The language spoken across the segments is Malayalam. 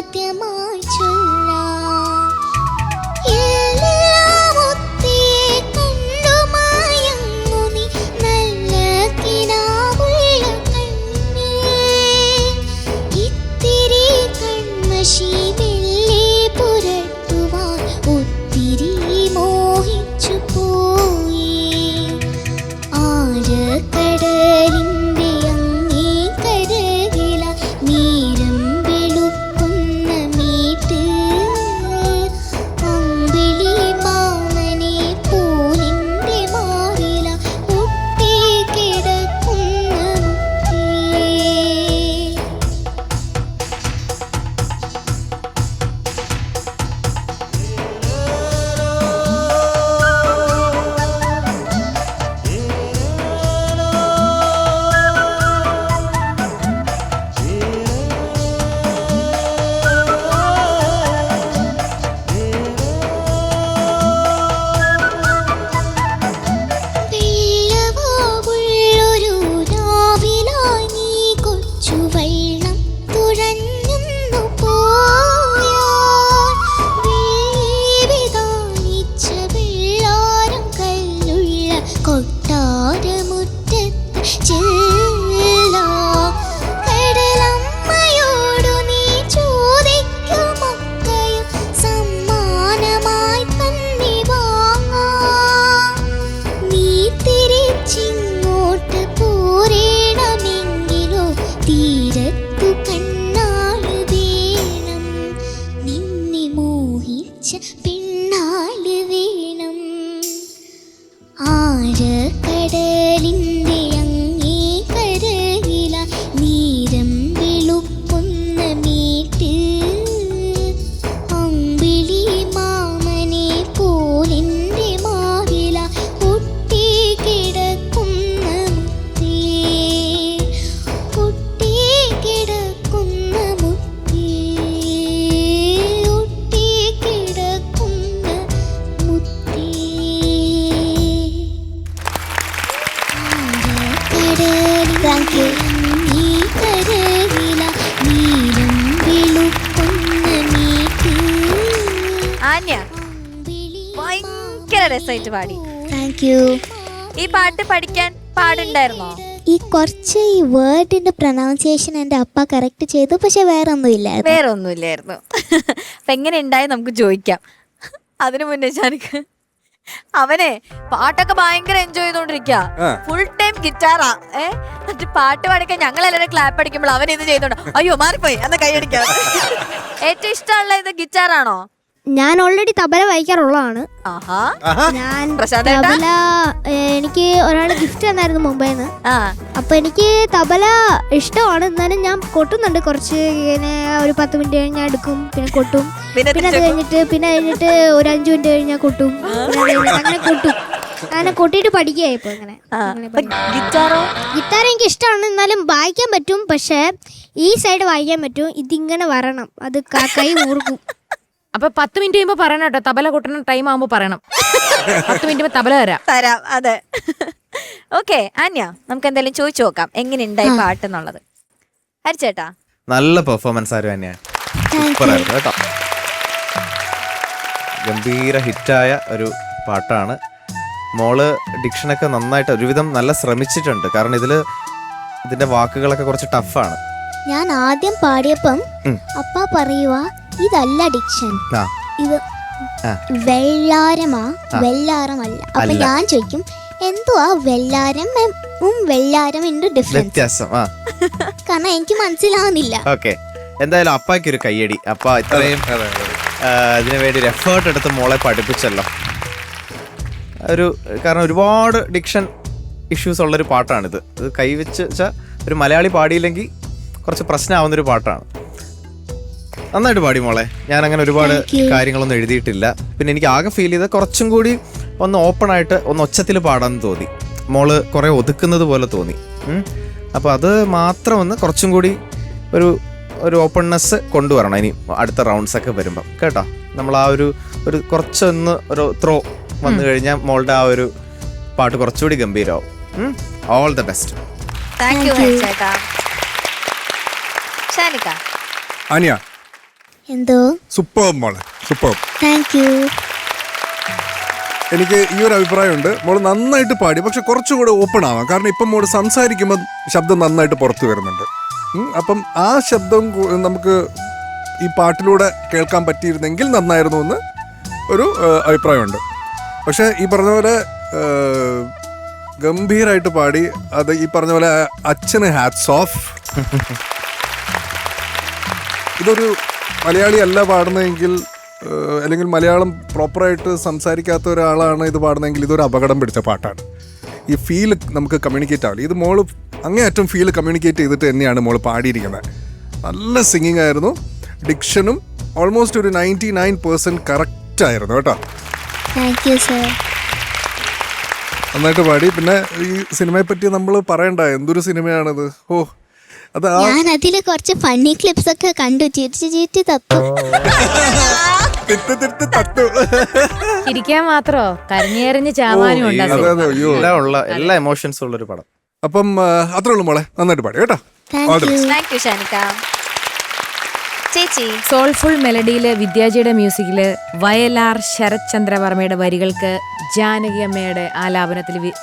ആദ്യമായി you. ആന്യ. ഭയങ്കര രസമായിട്ട് പാടി. താങ്ക് യു ഈ പാട്ട് പഠിക്കാൻ പാടുണ്ടായിരുന്നോ? ഈ കുറച്ച് ഈ വേർഡിന്റെ പ്രൊനൗൺസിയേഷൻ എന്റെ അപ്പ കറക്റ്റ് ചെയ്തു പക്ഷെ വേറെ ഒന്നും ഇല്ലായിരുന്നു വേറെ ഒന്നുമില്ലായിരുന്നു അപ്പൊ എങ്ങനെ ഉണ്ടായി നമുക്ക് ചോദിക്കാം. അതിനു മുന്നേ ഞാനക്ക് അവനെ പാട്ടൊക്കെ ഭയങ്കര എൻജോയ് ചെയ്തോണ്ടിരിക്ക. ആ. ഫുൾ ടൈം ഗിറ്റാറാ ഏ? എന്നിട്ട് പാട്ട് പാടിക്കാൻ ഞങ്ങൾ എല്ലാവരും ക്ലാപ്പ് അടിക്കുമ്പോൾ അവൻ ഇത് ചെയ്തോണ്ട് അയ്യോ മാറിപ്പോയി. എന്നാ കൈയടിക്കാം. ഏറ്റവും ഇഷ്ടമുള്ള ഇത് ഗിറ്റാറാണോ ഞാൻ ഓൾറെഡി തബല വായിക്കാറുള്ളതാണ്. ആഹാ. ഞാൻ പ്രശാന്ത് ഏട്ടാ? തബല ഏ, എനിക്ക് ഒരാൾ ഗിഫ്റ്റ് തന്നായിരുന്നു മുംബൈന്ന് ആ. അപ്പൊ എനിക്ക് തബല ഇഷ്ടമാണ്. എന്നാലും ഞാൻ കൊട്ടുന്നുണ്ട്. കുറച്ച് ഇങ്ങനെ ഒരു പത്ത് മിനിറ്റ് കഴിഞ്ഞാൽ എടുക്കും. പിന്നെ കൊട്ടും. പിന്നെ പിന്നെ അത് കഴിഞ്ഞിട്ട് പിന്നെ കഴിഞ്ഞിട്ട് ഒരു അഞ്ചു മിനിറ്റ് കഴിഞ്ഞാൽ കൊട്ടും. പിന്നെ അത് കഴിഞ്ഞിട്ട് അങ്ങനെ കൊട്ടും. അങ്ങനെ കൊട്ടിട്ട് പഠിക്കുകയായിപ്പോ ഇപ്പൊ അങ്ങനെ ആ, അങ്ങനെ അപ്പൊ ഗിറ്റാറോ? ഗിറ്റാർ എനിക്ക് ഇഷ്ടമാണ്. എന്നാലും വായിക്കാൻ പറ്റും. പക്ഷെ ഈ സൈഡ് വായിക്കാൻ പറ്റും. ഇതിങ്ങനെ വരണം. അത് ക- കൈ ഊർക്കും. അപ്പൊ പത്ത് മിനിറ്റ് കഴിയുമ്പോ പറയണം കേട്ടോ. തബല കൊട്ടണ ടൈം ആകുമ്പോ പറയണം. പത്ത് മിനിറ്റ് തബല തരാം. തരാം. അതെ. ഓക്കെ ആന്യ നമുക്ക് എന്തായാലും ചോദിച്ചു നോക്കാം. എങ്ങനെ ഉണ്ടായി പാട്ട് എന്നുള്ളത്? ഹരിച്ചേട്ടാ. നല്ല പെർഫോമൻസ് ആയിരുന്നു തന്നെയാണ് കേട്ടോ. ഗംഭീര ഹിറ്റായ ഒരു പാട്ടാണ്. മോൾ ഡിക്ഷനൊക്കെ നന്നായിട്ട് ഒരുവിധം നല്ല ശ്രമിച്ചിട്ടുണ്ട്. കാരണം ഇതിൽ ഇതിന്റെ വാക്കുകളൊക്കെ കുറച്ച് ടഫാണ് ഞാൻ ആദ്യം പാടിയപ്പം അപ്പാ പറയുക ഇതല്ല അഡിക്ഷൻ ഇത്. വെള്ളാരമാ. വെള്ളാരമല്ല. അപ്പൊ ഞാൻ ചോദിക്കും എന്തുവാ വെള്ളാരം വെള്ളാരം ഡിഫറൻസ് വ്യത്യാസം കാരണം എനിക്ക് മനസ്സിലാവുന്നില്ല. ഓക്കെ. എന്തായാലും അപ്പായ്ക്ക് ഒരു കയ്യടി. അപ്പ ഇത്രയും അതിനു ഇതിനു വേണ്ടി ഒരു എഫേർട്ട് എടുത്ത് മോളെ പഠിപ്പിച്ചല്ലോ. ഒരു കാരണം ഒരുപാട് ഡിക്ഷൻ ഇഷ്യൂസ് ഉള്ളൊരു പാട്ടാണിത്. ഇത് കൈവച്ച് വെച്ചാൽ ഒരു മലയാളി പാടിയില്ലെങ്കിൽ കുറച്ച് പ്രശ്നമാവുന്ന ഒരു പാട്ടാണ്. നന്നായിട്ട് പാടി മോളെ. ഞാൻ അങ്ങനെ ഒരുപാട്. കാര്യങ്ങളൊന്നും എഴുതിയിട്ടില്ല. പിന്നെ എനിക്ക് ആകെ ഫീൽ ചെയ്ത കുറച്ചും കൂടി ഒന്ന് ഓപ്പൺ ആയിട്ട് ഒന്ന് ഒച്ചത്തിൽ പാടാന്ന് തോന്നി. മോൾ കുറെ ഒതുക്കുന്നത് പോലെ തോന്നി. അപ്പൊ അത് മാത്രം ഒന്ന് കുറച്ചും കൂടി ഒരു ഒരു ഓപ്പൺനെസ് കൊണ്ടുവരണം. ഇനി അടുത്ത റൗണ്ട്സ് ഒക്കെ വരുമ്പം. കേട്ടോ? നമ്മൾ ആ ഒരു ഒരു കുറച്ചൊന്ന് ഒരു ത്രോ വന്നു കഴിഞ്ഞാൽ മോളുടെ ആ ഒരു പാട്ട് കുറച്ചുകൂടി ഗംഭീരമാവും all the best thank you Thank you. എന്തോ? സൂപ്പർ മോളെ. സൂപ്പർ താങ്ക് യു എനിക്ക് ഈ ഒരു അഭിപ്രായമുണ്ട്. മോൾ നന്നായിട്ട് പാടി. പക്ഷെ കുറച്ചുകൂടെ ഓപ്പൺ ആവാം. കാരണം ഇപ്പം മോൾ സംസാരിക്കുമ്പോൾ ശബ്ദം നന്നായിട്ട് പുറത്തു വരുന്നുണ്ട്. ഉം, അപ്പം ആ ശബ്ദം കൂ- നമുക്ക് ഈ പാട്ടിലൂടെ കേൾക്കാൻ പറ്റിയിരുന്നെങ്കിൽ നന്നായിരുന്നു എന്ന് ഒരു ആ, അഭിപ്രായമുണ്ട്. പക്ഷെ ഈ പറഞ്ഞ പോലെ ആ, ഗംഭീരായിട്ട് പാടി. അത് ഈ പറഞ്ഞ പോലെ അച്ഛന് ഹാറ്റ്സ് ഓഫ് ഇതൊരു മലയാളി അല്ല പാടുന്നതെങ്കിൽ അല്ലെങ്കിൽ മലയാളം പ്രോപ്പറായിട്ട് സംസാരിക്കാത്ത ഒരാളാണ് ഇത് പാടുന്നതെങ്കിൽ ഇതൊരു അപകടം പിടിച്ച പാട്ടാണ്. ഈ ഫീൽ നമുക്ക് കമ്മ്യൂണിക്കേറ്റ് ആവില്ല. ഇത് മോൾ അങ്ങേയറ്റം ഫീൽ കമ്മ്യൂണിക്കേറ്റ് ചെയ്തിട്ട് തന്നെയാണ് മോൾ പാടിയിരിക്കുന്നത്. നല്ല സിംഗിങ് ആയിരുന്നു. ഡിക്ഷനും ഓൾമോസ്റ്റ് ഒരു നയന്റി നയൻ പെർസെന്റ് കറക്റ്റ് ആയിരുന്നു കേട്ടോ. നന്നായിട്ട് പാടി. പിന്നെ ഈ സിനിമയെ പറ്റി നമ്മൾ പറയണ്ട. എന്തൊരു സിനിമയാണിത്? ഓ ഞാൻ അതിൽ കുറച്ച് ഫണ്ണി ക്ലിപ്സ് ഒക്കെ കണ്ടു. ചിരിച്ചു ചിരിച്ചു തത്തു. ചിരിക്കാൻ മാത്രോ? കരഞ്ഞേറിഞ്ഞ് ചാവാനും ഈ ഉണ്ടാകും അതെ, അതെ, അയ്യോ. എല്ലാം ഉള്ള എല്ലാ എമോഷൻസും ഉള്ള ഒരു പടം. അപ്പം ആ, അത്രേ ഉള്ളൂ മോളെ. നന്നായിട്ട് പാടി കേട്ടോ. Thank All the you best. Thank you Shanikka ചേച്ചി. സോൾഫുൾ മെലഡിയിൽ വിദ്യാജിയുടെ മ്യൂസിക്കിൽ വയലാർ ശരത് ചന്ദ്രവർമ്മയുടെ വരികൾക്ക് ജാനകി അമ്മയുടെ ആലാപനത്തിൽ വി-.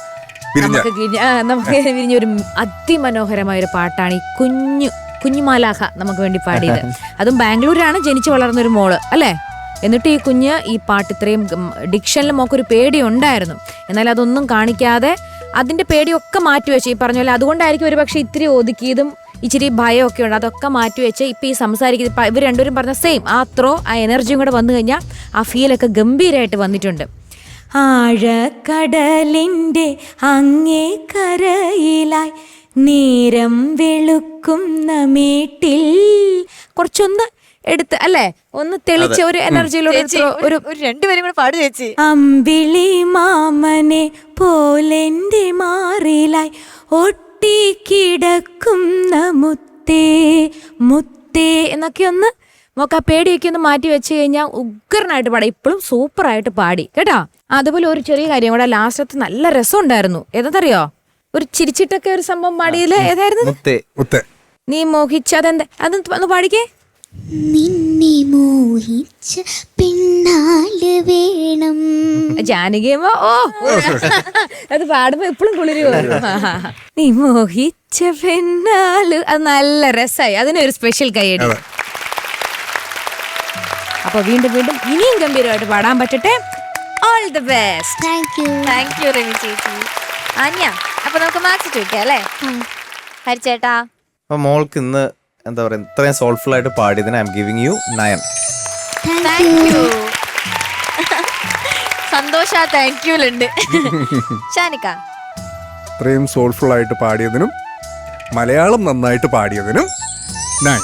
നമുക്ക് ആ, നമുക്ക് വിരിഞ്ഞ ഒരു അതിമനോഹരമായ ഒരു പാട്ടാണ് ഈ കുഞ്ഞു കുഞ്ഞുമാലാഖ നമുക്ക് വേണ്ടി പാടിയത്. അതും ബാംഗ്ലൂരിലാണ് ജനിച്ചു വളർന്ന ഒരു മോൾ അല്ലേ? എന്നിട്ട് ഈ കുഞ്ഞ് ഈ പാട്ട് ഇത്രയും ഡിക്ഷനിൽ ഒരു പേടി ഉണ്ടായിരുന്നു. എന്നാൽ അതൊന്നും കാണിക്കാതെ അതിന്റെ പേടിയൊക്കെ മാറ്റിവെച്ച് ഈ പറഞ്ഞ പോലെ അതുകൊണ്ടായിരിക്കും ഒരു പക്ഷെ ഇത്തിരി ഒതുക്കിയതും ഇച്ചിരി ഭയമൊക്കെ ഉണ്ട്. അതൊക്കെ മാറ്റിവെച്ച് ഇപ്പൊ ഈ സംസാരിക്കുന്നത് ഇപ്പം ഇവർ രണ്ടുപേരും പറഞ്ഞ സെയിം ആ ത്രോ ആ എനർജിയും കൂടെ വന്നു കഴിഞ്ഞാൽ ആ ഫീലൊക്കെ ഗംഭീരമായിട്ട് വന്നിട്ടുണ്ട്. ആഴക്കടലിന്റെ അങ്ങേ കരയിലായി നേരം വെളുക്കുന്ന മേട്ടിൽ കുറച്ചൊന്ന് എടുത്ത് അല്ലേ? ഒന്ന് തെളിച്ച ഒരു എനർജിയിലൂടെ ഒരു- രണ്ടുപേരും കൂടെ പാട് ചേച്ചി. അമ്പിളി മാമനെ പോലെന്റെ മാറിലായി ഒട്ടി കിടക്കുന്ന മുത്തേ മുത്തേ എന്നൊക്കെ ഒന്ന് നമുക്ക് ആ പേടിയൊക്കെ ഒന്ന് മാറ്റി വെച്ച് കഴിഞ്ഞാൽ ഉഗ്രനായിട്ട് പാടാം. ഇപ്പോഴും സൂപ്പറായിട്ട് പാടി. കേട്ടോ? അതുപോലെ ഒരു ചെറിയ കാര്യം കൂടെ. ലാസ്റ്റത്ത് നല്ല രസം ഉണ്ടായിരുന്നു ഏതെന്നറിയോ? ഒരു ചിരിച്ചിട്ടൊക്കെ ഒരു സംഭവം പാടിയില്ലേ ഏതായിരുന്നു? നീ മോഹിച്ച അതെന്താ? അത് ഒന്ന് പാടിക്കേ. നിന്നെ മോഹിച്ച പിന്നാൽ വേണം. ജാനകിയമ്മ? ഓ അത് പാടുമ്പോ എപ്പോഴും കുളിരി. നീ മോഹിച്ച പിന്നാൽ. അത് നല്ല രസമായി അതിനൊരു സ്പെഷ്യൽ കൈയടി. അതെ. അപ്പൊ വീണ്ടും വീണ്ടും ഇനിയും ഗംഭീരമായിട്ട് പാടാൻ പറ്റട്ടെ. All the best thank you thank you Ravi ചേച്ചി. അന്യ അപ്പൊ നമുക്ക് മാർക്സ് ചോദിക്കാം അല്ലേ? ഹരിച്ചേട്ടാ. അപ്പൊ മോൾക്ക് ഇന്ന് എന്താ പറയാ ഇത്രയും സോൾഫുൾ ആയിട്ട് പാടിയതിന് I'm giving you nine thank you സന്തോഷ താങ്ക് യുലുണ്ട് ഷാനിക്ക. ഇത്രയും സോൾഫുൾ ആയിട്ട് പാടിയതിനും മലയാളം നന്നായിട്ട് പാടിയതിനും നയൻ.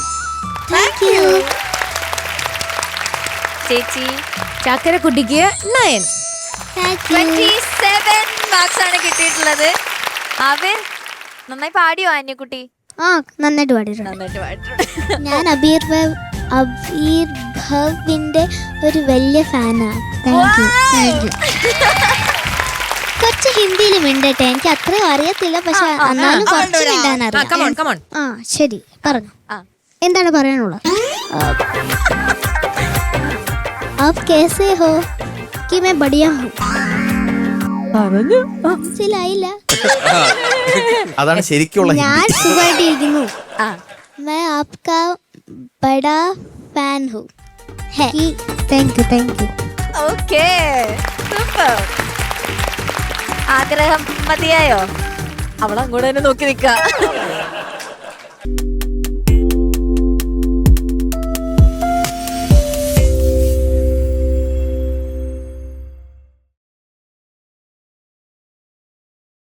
താങ്ക് യു ചേച്ചി. ചാക്കര കുട്ടിക്ക് നയൻ ട്വന്റി സെവൻ മാർക്സ് ആണ് കിട്ടിയിട്ടുള്ളത്. അവൻ നന്നായി പാടിയോ ആന്യക്കുട്ടി? ആ നന്നായിട്ട് പാടിയിട്ടുണ്ട്. നന്നായിട്ട് പാടിയിട്ടുണ്ട്. ഞാൻ അബീർ അബീർ ഭവിന്റെ ഒരു വലിയ ഫാനാണ് താങ്ക് യു താങ്ക് യു കുറച്ച് ഹിന്ദിയിൽ മിണ്ടട്ടെ എനിക്ക് അത്രയും അറിയത്തില്ല. പക്ഷെ എന്നാലും കുറച്ച് മിണ്ടാൻ അറിയാം. ആ ശരി. പറഞ്ഞു. എന്താണ് പറയാനുള്ളത്? आप कैसे हो कि मैं बढ़िया हूँ പറഞ്ഞു മനസ്സിലായില്ല അതാണ് ശരിക്കുള്ള ഞാൻ സുഖമായിട്ടിരിക്കുന്നു ആ मैं आपका बड़ा फैन हूँ है thank you thank you okay super ആഗ്രഹം മതിയായോ അവൾ അങ്ങോട്ട് തന്നെ നോക്കി നിക്ക